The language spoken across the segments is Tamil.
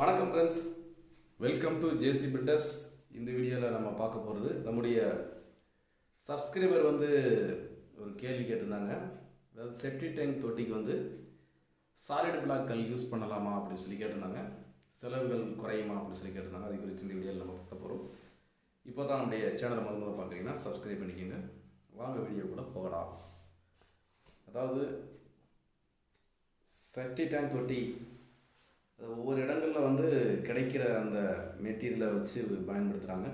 வணக்கம் friends welcome to JC builders இந்த வீடியோவில் நம்ம பார்க்க போகிறது நம்முடைய சப்ஸ்கிரைபர் வந்து ஒரு கேள்வி கேட்டிருந்தாங்க. அதாவது செப்டி டேங்க் தொட்டிக்கு வந்து சாலிட் பிளாக் கல் யூஸ் பண்ணலாமா அப்படின்னு சொல்லி கேட்டிருந்தாங்க. செலவுகள் குறையுமா அப்படின்னு சொல்லி கேட்டிருந்தாங்க. அது குறித்து இந்த வீடியோவில் நம்ம பார்க்க போகிறோம் இப்போ தான் நம்முடைய சேனலை முதல் முதல்ல பார்க்குறீங்கன்னா சப்ஸ்கிரைப் பண்ணிக்கோங்க. வாங்க வீடியோ கூட போகலாம். அதாவது செப்டி டேங்க் தொட்டி ஒவ்வொரு இடங்களில் வந்து கிடைக்கிற அந்த மெட்டீரியலை வச்சு பயன்படுத்துகிறாங்க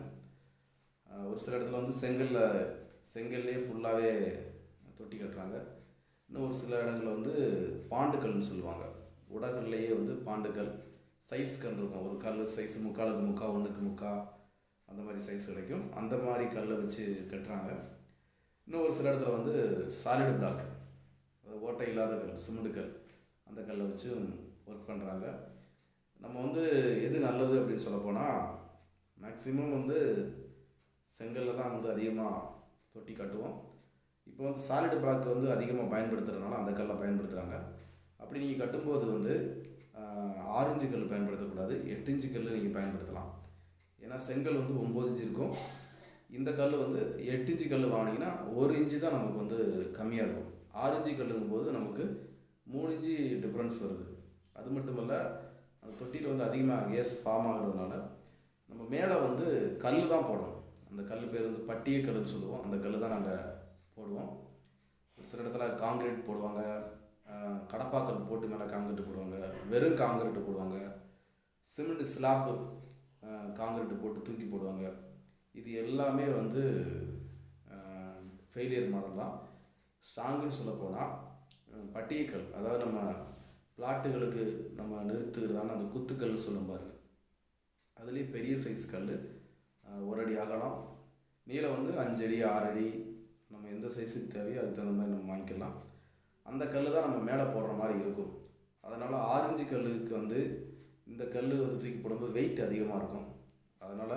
ஒரு சில இடத்துல வந்து செங்கல்ல செங்கல்லே ஃபுல்லாகவே தொட்டி கட்டுறாங்க. இன்னும் ஒரு சில இடங்களில் வந்து பாண்டுக்கல்னு சொல்லுவாங்க. உடகல்லையே வந்து பாண்டுக்கல் சைஸ் கல் இருக்கும். ஒரு கல் சைஸ் முக்காலுக்கு முக்கா ஒன்றுக்கு முக்கா அந்த மாதிரி சைஸ் கிடைக்கும். அந்த மாதிரி கல்லை வச்சு கட்டுறாங்க. இன்னும் ஒரு சில இடத்துல வந்து சாலிட் பிளாக் ஓட்டை இல்லாத கல் சிமெண்ட் கல் அந்த கல்லை வச்சு ஒர்க் பண்ணுறாங்க நம்ம வந்து எது நல்லது அப்படின்னு சொல்ல போனால் மேக்ஸிமம் வந்து செங்கல்ல தான் வந்து அதிகமாக தொட்டி கட்டுவோம். இப்போ வந்து சாலிட் பிளாக் வந்து அதிகமாக பயன்படுத்துகிறதுனால அந்த கல்லை பயன்படுத்துகிறாங்க அப்படி நீங்கள் கட்டும்போது வந்து ஆரஞ்சு ஆறு கல் பயன்படுத்தக்கூடாது. எட்டு இன்ச்சு கல் நீங்கள் பயன்படுத்தலாம். ஏன்னா செங்கல் வந்து ஒம்பது இன்ச்சு இருக்கும். இந்த கல் வந்து எட்டு இன்ச்சு கல் வாங்கினீங்கன்னா ஒரு இன்ச்சு தான் நமக்கு வந்து கம்மியாக இருக்கும். ஆறு இன்ச்சு கல்லுங்கும் போது நமக்கு மூணு இன்ச்சு டிஃப்ரென்ஸ் வருது. அது மட்டும் இல்லை அந்த தொட்டியில் வந்து அதிகமாக கேஸ் ஃபார்ம் ஆகிறதுனால நம்ம மேலே வந்து கல் தான் போடணும். அந்த கல் பேர் வந்து பட்டிய கல்லுன்னு சொல்லுவோம். அந்த கல் தான் நாங்கள் போடுவோம். ஒரு சில இடத்துல காங்கிரீட் போடுவாங்க. கடப்பாக்கல் போட்டு மேலே காங்கிரீட் போடுவாங்க. வெறும் காங்கிரீட் போடுவாங்க. சிமெண்ட் ஸ்லாப்பு காங்கிரீட் போட்டு தூக்கி போடுவாங்க. இது எல்லாமே வந்து ஃபெயிலியர் மாடல் தான். ஸ்ட்ராங்குன்னு சொல்லப்போனால் பட்டியக்கல். அதாவது நம்ம பிளாட்டுகளுக்கு நம்ம நிறுத்துகிறதான அந்த குத்துக்கல் சொல்லும் பாருங்கள் அதுலேயும் பெரிய சைஸ் கல் ஒரு அடி அகலம். நீளம் வந்து அஞ்சடி ஆறடி நம்ம எந்த சைஸுக்கு தேவையோ அதுக்கு தகுந்த மாதிரி நம்ம வாங்கிக்கலாம். அந்த கல் தான் நம்ம மேலே போடுற மாதிரி இருக்கும். அதனால் ஆரஞ்சு கல்லுக்கு வந்து இந்த கல் வந்து தூக்கி போடும்போது வெயிட் அதிகமாக இருக்கும். அதனால்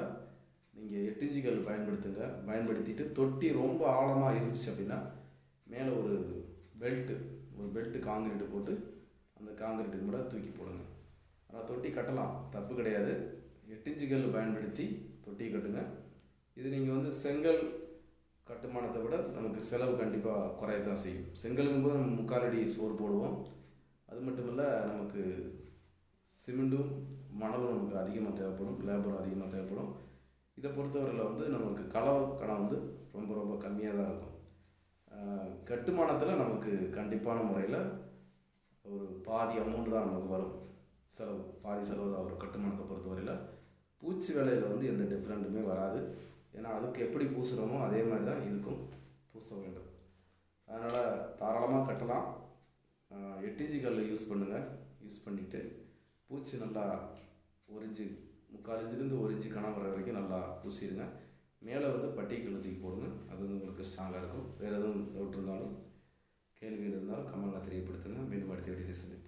நீங்கள் எட்டு கல் பயன்படுத்துங்க. பயன்படுத்திட்டு தொட்டி ரொம்ப ஆழமாக இருந்துச்சு அப்படின்னா மேலே ஒரு பெல்ட்டு ஒரு பெல்ட்டு காங்கிரீட்டு போட்டு அந்த காங்கிரீட்டுக்கு கூட தூக்கி போடுங்க. ஆனால் தொட்டி கட்டலாம். தப்பு கிடையாது. எட்டிஞ்சுகள் கல் பயன்படுத்தி தொட்டி கட்டுங்க. இது நீங்கள் வந்து செங்கல் கட்டுமானத்தை விட நமக்கு செலவு கண்டிப்பாக குறையத்தான் செய்யும். செங்கலுங்கும் போது நம்ம முக்கால் அடி சோறு போடுவோம். அது மட்டும் இல்லை நமக்கு சிமெண்ட்டும் மணலும் நமக்கு அதிகமாக தேவைப்படும். லேபரும் அதிகமாக தேவைப்படும். இதை பொறுத்தவரையில் வந்து நமக்கு கலவை கணம் வந்து ரொம்ப ரொம்ப கம்மியாக தான் இருக்கும் கட்டுமானத்தில் நமக்கு கண்டிப்பான முறையில் ஒரு பாதி அமௌண்ட் தான் நமக்கு வரும். செலவு பாதி செலவு தான் ஒரு கட்டுமானத்தை பொறுத்தவரையில். பூச்சி வேலையில் வந்து எந்த டிஃப்ரெண்ட்டுமே வராது. ஏன்னா அதுக்கு எப்படி பூசுகிறோமோ அதே மாதிரி தான் இதுக்கும் பூச வேண்டும். அதனால் தாராளமாக கட்டலாம். எட்டிஞ்சி கல் யூஸ் பண்ணுங்கள் யூஸ் பண்ணிவிட்டு பூச்சி நல்லா ஒரு இன்ச்சு முக்கால் இன்ச்சிலேருந்து ஒரு இன்ச்சு கணம் வர வரைக்கும் நல்லா பூசிடுங்க மேலே வந்து பட்டி கழுத்துக்கு போடுங்க. அது வந்து உங்களுக்கு ஸ்ட்ராங்காக இருக்கும். வேறு எதுவும் டவுட் இருந்தாலும் கேள்விகள் இருந்தாலும் கமெண்ட்டில் தெரியப்படுத்துங்க. Because